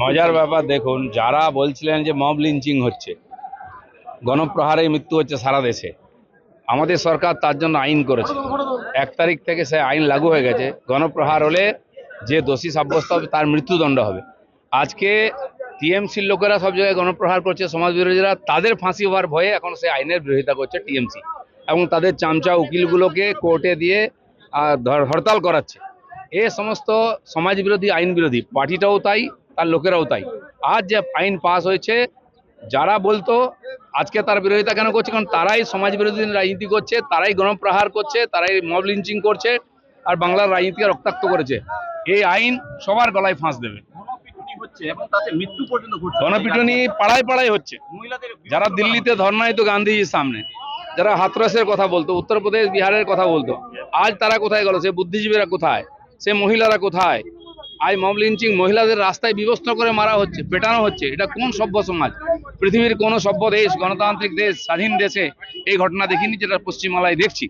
মজার ব্যাপার দেখুন, যারা বলছিলেন যে মব লিঞ্চিং হচ্ছে গণপ্রহারে মৃত্যু হচ্ছে সারা দেশে, আমাদের সরকার তার জন্য আইন করেছে। এক তারিখ থেকে সে আইন লাগু হয়ে গেছে, গণপ্রহার হলে যে দোষী সাব্যস্ত হবে, তার মৃত্যুদণ্ড হবে। আজকে টিএমসির লোকেরা সব জায়গায় গণপ্রহার করছে, সমাজ বিরোধীরা, তাদের ফাঁসি হওয়ার ভয়ে এখন সে আইনের বিরোধিতা করছে টিএমসি এবং তাদের চামচা উকিলগুলোকে কোর্টে দিয়ে হরতাল করাচ্ছে। এ সমস্ত সমাজ বিরোধী, আইন বিরোধী, পার্টিটাও তাই তার লোকেরাও তাই। আজ যে আইন পাস হয়েছে যারা বলতো আজকে তার বিরোধিতা কেন করছে? কারণ তারাই সমাজ বিরোধী রাজনীতি করছে তারাই গণপ্রহার করছে তারাই মব লিঞ্চিং করছে আর বাংলার রাজনীতিকে রক্তাক্ত করেছে। এই আইন সবার গলায় ফাঁস দেবে। গণপিটুনি পাড়ায় পাড়ায় হচ্ছে। যারা দিল্লিতে ধর্নায় তো গান্ধীজির সামনে যারা হাতরাসের কথা বলতো উত্তরপ্রদেশ বিহারের কথা বলতো আজ তারা কোথায় গেল? সে বুদ্ধিজীবীরা কোথায়? সে মহিলারা কোথায়? আজ মব লিঞ্চিং মহিলাদের রাস্তায় বিবস্ত্র করে মারা হচ্ছে, পেটানো হচ্ছে। এটা কোন সভ্য সমাজ? পৃথিবীর কোন সভ্য দেশ, গণতান্ত্রিক দেশ, স্বাধীন দেশে এই ঘটনা দেখিনি, যেটা পশ্চিমবাংলায় দেখছি।